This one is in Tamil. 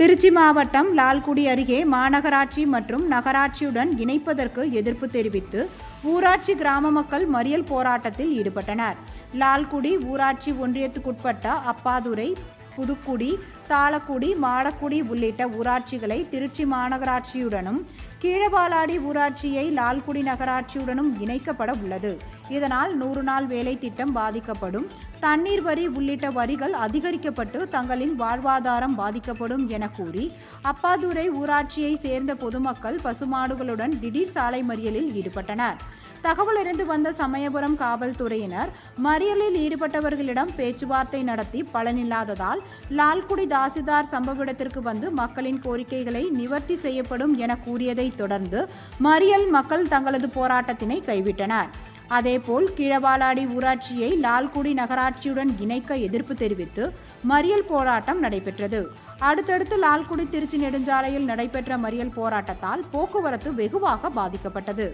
திருச்சி மாவட்டம் லால்குடி அருகே மாநகராட்சி மற்றும் நகராட்சியுடன் இணைப்பதற்கு எதிர்ப்பு தெரிவித்து ஊராட்சி கிராம மக்கள் மறியல் போராட்டத்தில் ஈடுபட்டனர். லால்குடி ஊராட்சி ஒன்றியத்துக்குட்பட்ட அப்பாதுரை புதுக்குடி தாளக்குடி மாடக்குடி உள்ளிட்ட ஊராட்சிகளை திருச்சி மாநகராட்சியுடனும் கீழபாலாடி ஊராட்சியை லால்குடி நகராட்சியுடனும் இணைக்கப்பட உள்ளது. இதனால் நூறு நாள் வேலை திட்டம் பாதிக்கப்படும். தண்ணீர் வரி உள்ளிட்ட வரிகள் அதிகரிக்கப்பட்டு தங்களின் வாழ்வாதாரம் பாதிக்கப்படும் என கூறி அப்பாதுரை ஊராட்சியை சேர்ந்த பொதுமக்கள் பசுமாடுகளுடன் திடீர் சாலை மறியலில் ஈடுபட்டனர். தகவல் அறிந்து வந்த சமயபுரம் காவல்துறையினர் மறியலில் ஈடுபட்டவர்களிடம் பேச்சுவார்த்தை நடத்தி பலனில்லாததால் லால்குடி தாசில்தார் சம்பவ இடத்திற்கு வந்து மக்களின் கோரிக்கைகளை நிவர்த்தி செய்யப்படும் என கூறியதைத் தொடர்ந்து மறியல் மக்கள் தங்களது போராட்டத்தினை கைவிட்டனர். அதேபோல் கீழவாலாடி ஊராட்சியை லால்குடி நகராட்சியுடன் இணைக்க எதிர்ப்பு தெரிவித்து மறியல் போராட்டம் நடைபெற்றது. அடுத்தடுத்து லால்குடி திருச்சி நெடுஞ்சாலையில் நடைபெற்ற மறியல் போராட்டத்தால் போக்குவரத்து வெகுவாக பாதிக்கப்பட்டது.